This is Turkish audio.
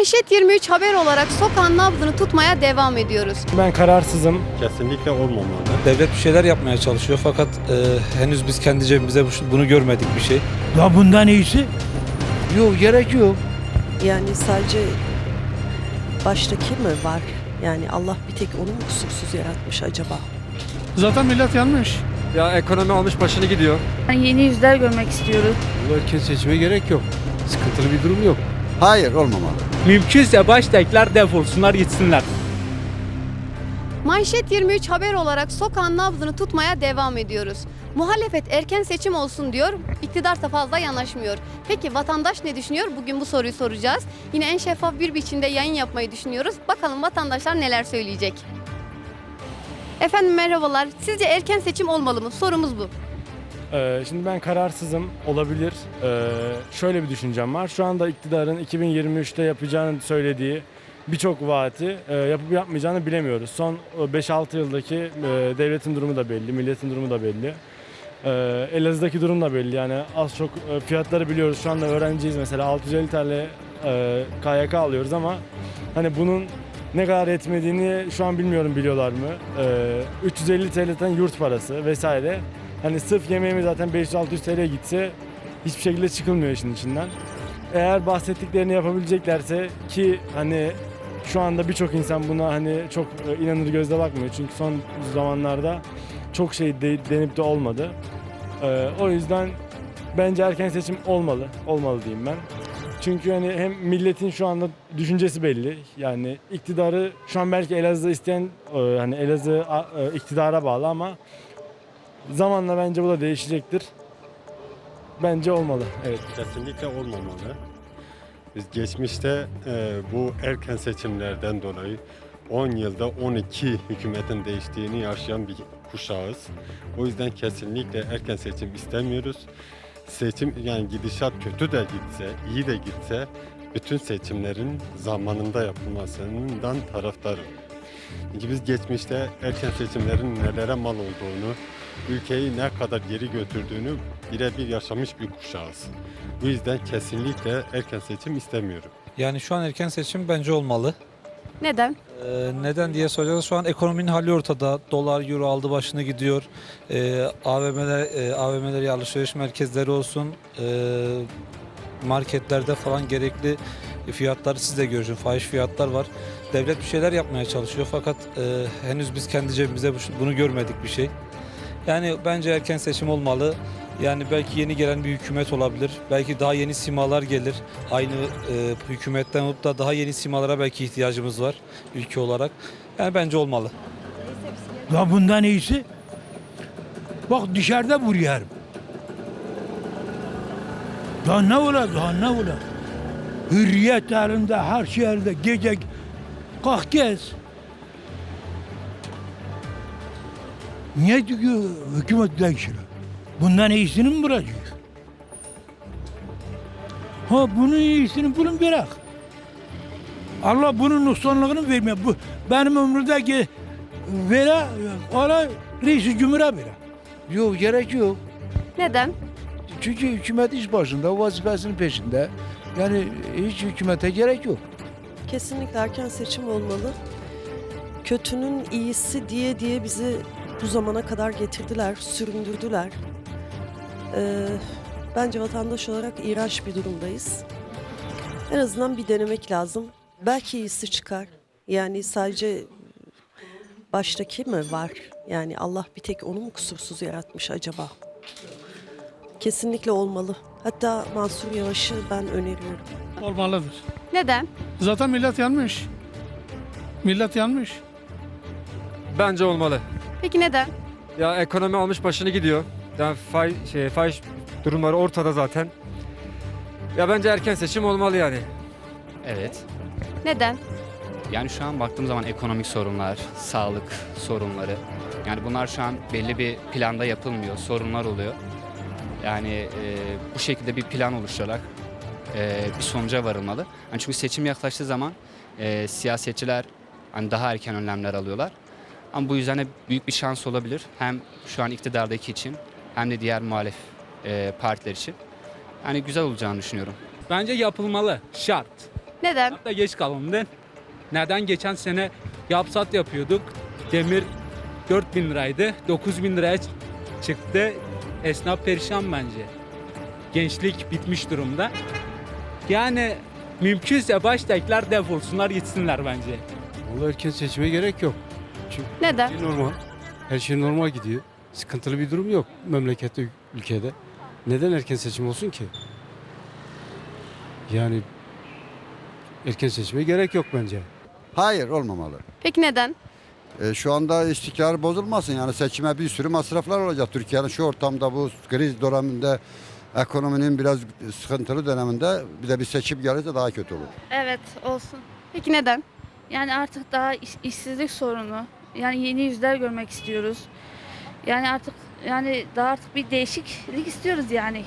Manşet 23 haber olarak sokağın nabzını tutmaya devam ediyoruz. Ben kararsızım. Kesinlikle olmamalı. Devlet bir şeyler yapmaya çalışıyor fakat e, henüz biz kendi cebimize bu- bunu görmedik bir şey. Ya bundan iyisi? Yok gerek yok. Yani sadece baştaki mi var? Yani Allah bir tek onu mu kusursuz yaratmış acaba? Zaten millet yanmış. Ya ekonomi almış başını gidiyor. Yani yeni yüzler görmek istiyoruz. Bu erken seçime gerek yok. Sıkıntılı bir durum yok. Hayır olmamalı. Mümkünse baştakiler defolsunlar gitsinler. Manşet 23 haber olarak sokağın nabzını tutmaya devam ediyoruz. Muhalefet erken seçim olsun diyor, iktidarsa fazla yanaşmıyor. Peki vatandaş ne düşünüyor? Bugün bu soruyu soracağız. Yine en şeffaf bir biçimde yayın yapmayı düşünüyoruz. Bakalım vatandaşlar neler söyleyecek. Efendim merhabalar. Sizce erken seçim olmalı mı? Sorumuz bu. Ee, şimdi ben kararsızım. Olabilir. Ee, şöyle bir düşüncem var. Şu anda iktidarın 2023'te yapacağını söylediği birçok vaati e, yapıp yapmayacağını bilemiyoruz. Son e, 5-6 yıldaki e, devletin durumu da belli, milletin durumu da belli. Ee, Elazığ'daki durum da belli. Yani az çok e, fiyatları biliyoruz. Şu anda öğrenciyiz mesela 650 TL e, KYK alıyoruz ama hani bunun ne kadar etmediğini şu an bilmiyorum biliyorlar mı? Ee, 350 TL'den yurt parası vesaire. Hani sırf yemeğimi zaten 500-600 TL gitse hiçbir şekilde çıkılmıyor işin içinden. Eğer bahsettiklerini yapabileceklerse ki hani şu anda birçok insan buna hani çok e, inanır gözle bakmıyor. Çünkü son zamanlarda çok şey de- denip de olmadı. Ee, o yüzden bence erken seçim olmalı. Olmalı diyeyim ben. Çünkü hani hem milletin şu anda düşüncesi belli. Yani iktidarı şu an belki Elazığ isteyen e, hani Elazığ e, iktidara bağlı ama zamanla bence bu da değişecektir. Bence olmalı. Evet. Kesinlikle olmamalı. Biz geçmişte e, bu erken seçimlerden dolayı 10 yılda 12 hükümetin değiştiğini yaşayan bir kuşağız. O yüzden kesinlikle erken seçim istemiyoruz. Seçim yani gidişat kötü de gitse, iyi de gitse bütün seçimlerin zamanında yapılmasından taraftarım. Çünkü biz geçmişte erken seçimlerin nelere mal olduğunu, ülkeyi ne kadar geri götürdüğünü birebir yaşamış bir kuşağız. Bu yüzden kesinlikle erken seçim istemiyorum. Yani şu an erken seçim bence olmalı. Neden? E, neden diye soracağız. Şu an ekonominin hali ortada. Dolar, euro aldı başını gidiyor. E, AVM'ler, e, AVM'leri, alışveriş merkezleri olsun, e, marketlerde falan gerekli fiyatları siz de görüyorsunuz. Fahiş fiyatlar var. Devlet bir şeyler yapmaya çalışıyor fakat e, henüz biz kendi cebimize bu- bunu görmedik bir şey. Yani bence erken seçim olmalı. Yani belki yeni gelen bir hükümet olabilir. Belki daha yeni simalar gelir. Aynı e, hükümetten olup da daha yeni simalara belki ihtiyacımız var ülke olarak. Yani bence olmalı. Ya bundan iyisi? Bak dışarıda vuruyorum. Ya ne ola, ya ne ola? Hürriyet her şey elinde. Gece kalk gez. Niye diyor hükümet değişir? Bundan iyisini mi bulacak? Ha bunun iyisini bulun bırak. Allah bunun noksanlığını vermiyor. Bu benim ömrümdeki vere, ona reis cumhur'a vere. Yok gerek yok. Neden? Çünkü hükümet iş başında, vazifesinin peşinde. Yani hiç hükümete gerek yok. Kesinlikle erken seçim olmalı. Kötünün iyisi diye diye bizi bu zamana kadar getirdiler, süründürdüler. Ee, bence vatandaş olarak iğrenç bir durumdayız. En azından bir denemek lazım. Belki iyisi çıkar. Yani sadece baştaki mi var? Yani Allah bir tek onu mu kusursuz yaratmış acaba? Kesinlikle olmalı. Hatta Mansur Yavaş'ı ben öneriyorum. Olmalıdır. Neden? Zaten millet yanmış. Millet yanmış. Bence olmalı. Peki neden? Ya ekonomi almış başını gidiyor. Yani fay, şey, fahiş durumları ortada zaten. Ya bence erken seçim olmalı yani. Evet. Neden? Yani şu an baktığım zaman ekonomik sorunlar, sağlık sorunları. Yani bunlar şu an belli bir planda yapılmıyor. Sorunlar oluyor. Yani e, bu şekilde bir plan oluşturarak e, bir sonuca varılmalı. Yani çünkü seçim yaklaştığı zaman e, siyasetçiler hani daha erken önlemler alıyorlar. Ama bu yüzden de büyük bir şans olabilir. Hem şu an iktidardaki için hem de diğer muhalif e, partiler için. Yani güzel olacağını düşünüyorum. Bence yapılmalı. Şart. Neden? Hatta geç kalındı. Neden geçen sene yapsat yapıyorduk. Demir 4000 liraydı. 9000 liraya ç- çıktı. Esnaf perişan bence. Gençlik bitmiş durumda. Yani mümkünse baştakiler defolsunlar gitsinler bence. Vallahi erken seçime gerek yok. Neden? Her şey normal. Her şey normal gidiyor. Sıkıntılı bir durum yok memlekette, ülkede. Neden erken seçim olsun ki? Yani erken seçime gerek yok bence. Hayır olmamalı. Peki neden? E, şu anda istikrar bozulmasın yani seçime bir sürü masraflar olacak. Türkiye'nin şu ortamda bu kriz döneminde ekonominin biraz sıkıntılı döneminde bir de bir seçim gelirse daha kötü olur. Evet olsun. Peki neden? Yani artık daha iş- işsizlik sorunu. Yani yeni yüzler görmek istiyoruz. Yani artık yani daha artık bir değişiklik istiyoruz yani.